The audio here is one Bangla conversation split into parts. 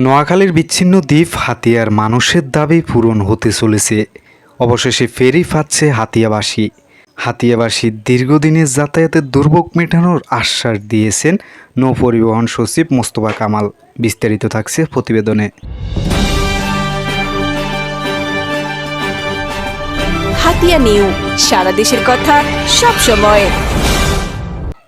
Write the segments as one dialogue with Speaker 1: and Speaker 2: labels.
Speaker 1: নোয়াখালীর বিচ্ছিন্ন দ্বীপ হাতিয়ার মানুষের দাবি পূরণ হতে চলেছে। অবশেষে ফেরি পাচ্ছে হাতিয়াবাসী। হাতিয়াবাসী দীর্ঘদিনের যাতায়াতের দুর্ভোগ মেটানোর আশ্বাস দিয়েছেন নৌপরিবহন সচিব মোস্তফা কামাল। বিস্তারিত থাকছে প্রতিবেদনে।
Speaker 2: হাতিয়া নিউ, সারা দেশের কথা সব সময়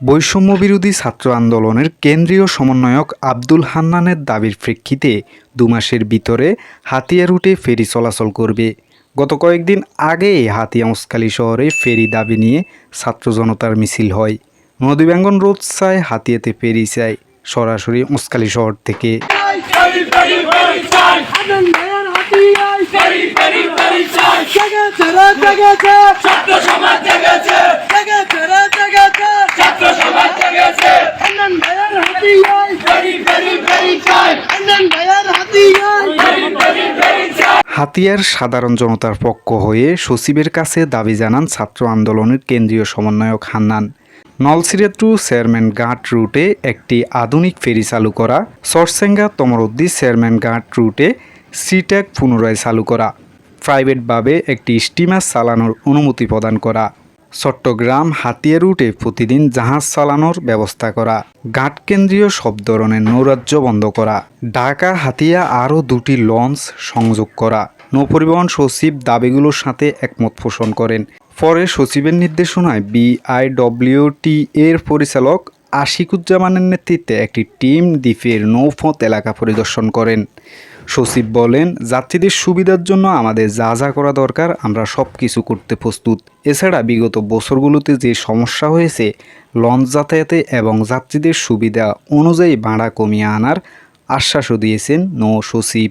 Speaker 1: বৈষম্য বিরোধী ছাত্র আন্দোলনের কেন্দ্রীয় সমন্বয়ক আব্দুল হান্নানের দাবির প্রেক্ষিতে দু মাসের ভিতরে হাতিয়া রুটে ফেরি চলাচল করবে। গত কয়েকদিন আগে হাতিয়া মুসকালি শহরে ফেরি দাবি নিয়ে ছাত্র জনতার মিছিল হয়। নদীব্যাঙ্গন রোড চায় হাতিয়াতে ফেরি চায় সরাসরি মুসকালি শহর থেকে। হাতিয়ার সাধারণ জনতার পক্ষ হয়ে সচিবের কাছে দাবি জানান ছাত্র আন্দোলনের কেন্দ্রীয় সমন্বয়ক হান্নান। নলসিরা টু চেয়ারম্যান গাঁট রুটে একটি আধুনিক ফেরি চালু করা, সরসেঙ্গা তমরদ্দি চেয়ারম্যান গাঁট রুটে সিট্যাক পুনরায় চালু করা, প্রাইভেটভাবে একটি স্টিমার চালানোর অনুমতি প্রদান করা। চট্টগ্রাম হাতিয়া রুটে প্রতিদিন জাহাজ চালানোর ব্যবস্থা করা ঘাট কেন্দ্রীয় সব ধরনের নৌরাজ্য বন্ধ করা ঢাকা হাতিয়া আরও দুটি লঞ্চ সংযোগ করা। নৌপরিবহন সচিব দাবিগুলোর সাথে একমত পোষণ করেন। পরে সচিবের নির্দেশনায় বিআইডব্লিউটি এর পরিচালক আশিকুজ্জামানের নেতৃত্বে একটি টিম দ্বীপের নৌপথ এলাকা পরিদর্শন করেন। সচিব বলেন, যাত্রীদের সুবিধার জন্য আমাদের যা যা করা দরকার আমরা সব কিছু করতে প্রস্তুত। এছাড়া বিগত বছরগুলোতে যে সমস্যা হয়েছে, লঞ্চ যাতায়াতে এবং যাত্রীদের সুবিধা অনুযায়ী ভাড়া কমিয়ে আনার আশ্বাসও দিয়েছেন নৌ সচিব।